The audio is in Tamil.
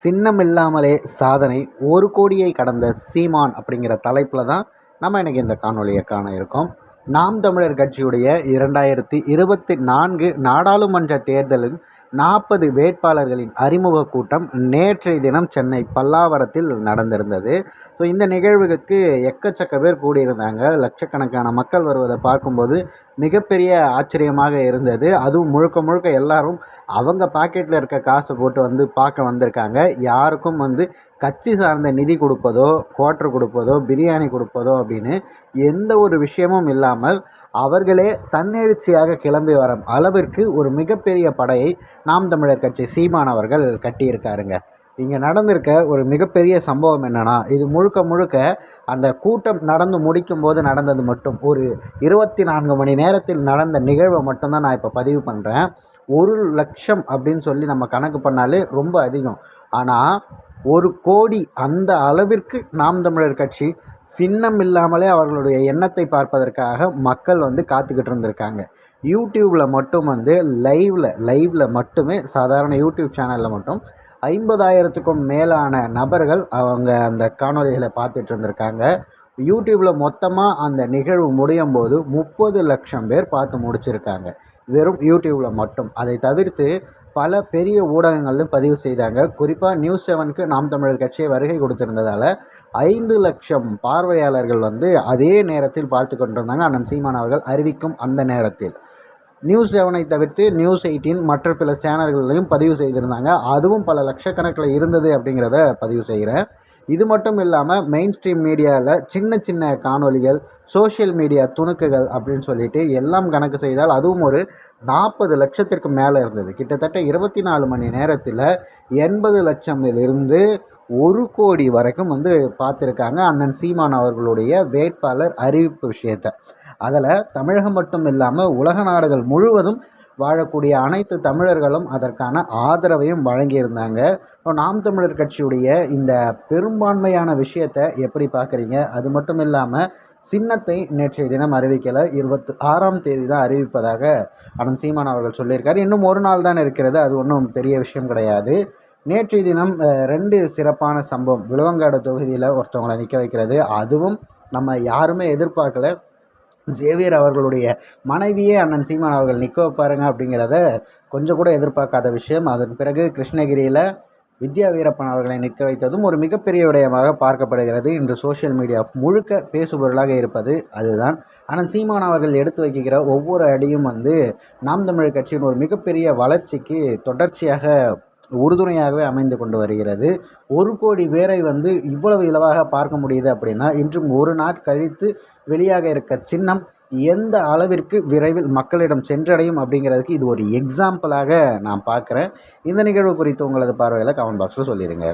சின்னம் இல்லாமலே சாதனை ஒரு கோடியை கடந்த சீமான் அப்படிங்கிற தலைப்பில் தான் நம்ம இன்றைக்கி இந்த காணொலியை காண இருக்கோம். நாம் தமிழர் கட்சியுடைய இரண்டாயிரத்தி இருபத்தி நான்கு நாடாளுமன்ற தேர்தலில் நாற்பது வேட்பாளர்களின் அறிமுக கூட்டம் நேற்றைய தினம் சென்னை பல்லாவரத்தில் நடந்திருந்தது. ஸோ இந்த நிகழ்வுக்கு எக்கச்சக்க பேர் கூடியிருந்தாங்க. லட்சக்கணக்கான மக்கள் வருவதை பார்க்கும்போது மிகப்பெரிய ஆச்சரியமாக இருந்தது. அதுவும் முழுக்க முழுக்க எல்லாரும் அவங்க பாக்கெட்டில் இருக்க காசை போட்டு வந்து பார்க்க வந்திருக்காங்க. யாருக்கும் வந்து கட்சி சார்ந்த நிதி கொடுப்பதோ குவாட்ரு கொடுப்பதோ பிரியாணி கொடுப்பதோ அப்படின்னு எந்த ஒரு விஷயமும் இல்லாமல் அவர்களே தன்னெழுச்சியாக கிளம்பி வர அளவிற்கு ஒரு மிகப்பெரிய படையை நாம் தமிழர் கட்சி சீமான் அவர்கள் கட்டியிருக்காருங்க. இங்கே நடந்திருக்க ஒரு மிகப்பெரிய சம்பவம் என்னென்னா இது முழுக்க முழுக்க அந்த கூட்டம் நடந்து முடிக்கும் போது நடந்தது மட்டும். ஒரு இருபத்தி நான்கு மணி நேரத்தில் நடந்த நிகழ்வை மட்டும்தான் நான் இப்போ பதிவு பண்ணுறேன் ஒரு லட்சம் அப்படின்னு சொல்லி நம்ம கணக்கு பண்ணாலே ரொம்ப அதிகம். ஆனால் ஒரு கோடி அந்த அளவிற்கு நாம் தமிழர் கட்சி சின்னம் இல்லாமலே அவர்களுடைய எண்ணத்தை பார்ப்பதற்காக மக்கள் வந்து காத்துக்கிட்டு இருந்திருக்காங்க. யூடியூப்பில் மட்டும் வந்து லைவில் லைவில் மட்டுமே சாதாரண யூடியூப் சேனலில் மட்டும் ஐம்பதாயிரத்துக்கும் மேலான நபர்கள் அவங்க அந்த காணொலிகளை பார்த்துட்டு இருந்திருக்காங்க. யூடியூப்பில் மொத்தமாக அந்த நிகழ்வு முடியும் போது முப்பது லட்சம் பேர் பார்த்து முடிச்சிருக்காங்க. வெறும் யூடியூப்பில் மட்டும். அதை தவிர்த்து பல பெரிய ஊடகங்களிலும் பதிவு செய்தாங்க. குறிப்பாக நியூஸ் செவனுக்கு நாம் தமிழர் கட்சியை வருகை கொடுத்திருந்ததால் ஐந்து லட்சம் பார்வையாளர்கள் வந்து அதே நேரத்தில் பார்த்து கொண்டிருந்தாங்க. அண்ணன் சீமான் அவர்கள் அறிவிக்கும் அந்த நேரத்தில். நியூஸ் செவனை தவிர்த்து நியூஸ் எயிட்டின் மற்ற பிற சேனல்களையும் பதிவு செய்திருந்தாங்க. அதுவும் பல லட்சக்கணக்கில் இருந்தது அப்படிங்கிறத பதிவு செய்கிறேன். இது மட்டும் இல்லாமல் மெயின் ஸ்ட்ரீம் மீடியாவில் சின்ன சின்ன காணொலிகள் சோஷியல் மீடியா துணுக்குகள் அப்படின்னு சொல்லிட்டு எல்லாம் கணக்கு செய்தால் அதுவும் ஒரு நாற்பது லட்சத்திற்கு மேலே இருந்தது. கிட்டத்தட்ட இருபத்தி நாலு மணி நேரத்தில் எண்பது லட்சமிலிருந்து ஒரு கோடி வரைக்கும் வந்து பார்த்துருக்காங்க அண்ணன் சீமான் அவர்களுடைய வேட்பாளர் அறிவிப்பு விஷயத்தை. அதில் தமிழகம் மட்டும் இல்லாமல் உலக நாடுகள் முழுவதும் வாழக்கூடிய அனைத்து தமிழர்களும் அதற்கான ஆதரவையும் வழங்கியிருந்தாங்க. நாம் தமிழர் கட்சியுடைய இந்த பெரும்பான்மையான விஷயத்தை எப்படி பார்க்குறீங்க? அது மட்டும் இல்லாமல் சின்னத்தை நேற்றைய தினம் அறிவிக்கலை. இருபத்தி ஆறாம் தேதி தான் அறிவிப்பதாக அனந்த் சீமான் அவர்கள் சொல்லியிருக்காரு. இன்னும் ஒரு நாள் தான் இருக்கிறது. அது ஒன்றும் பெரிய விஷயம் கிடையாது. நேற்றைய தினம் ரெண்டு சிறப்பான சம்பவம். விழுவங்காடு தொகுதியில் ஒருத்தவங்களை நிற்க வைக்கிறது. அதுவும் நம்ம யாருமே எதிர்பார்க்கல. சேவியர் அவர்களுடைய மனைவியே அண்ணன் சீமான் அவர்கள் நிற்க வைப்பாருங்க அப்படிங்கிறத கொஞ்சம் கூட எதிர்பார்க்காத விஷயம். அதன் பிறகு கிருஷ்ணகிரியில் வித்யா வீரப்பன் அவர்களை நிற்க வைத்ததும் ஒரு மிகப்பெரிய விடயமாக பார்க்கப்படுகிறது. இன்று சோஷியல் மீடியா முழுக்க பேசுபொருளாக இருப்பது அதுதான். ஆனால் சீமான் அவர்கள் எடுத்து வைக்கிற ஒவ்வொரு அடியும் வந்து நாம் தமிழர் கட்சியின் ஒரு மிகப்பெரிய வளர்ச்சிக்கு தொடர்ச்சியாக உறுதுணையாகவே அமைந்து கொண்டு வருகிறது. ஒரு கோடி பேரை வந்து இவ்வளவு இலவாக பார்க்க முடியுது அப்படின்னா இன்றும் ஒரு நாட் கழித்து வெளியாக இருக்க சின்னம் எந்த அளவிற்கு விரைவில் மக்களிடம் சென்றடையும் அப்படிங்கிறதுக்கு இது ஒரு எக்ஸாம்பிளாக நான் பார்க்குறேன். இந்த நிகழ்வு குறித்து உங்களது பார்வையில் கமெண்ட் பாக்ஸில் சொல்லிடுங்க.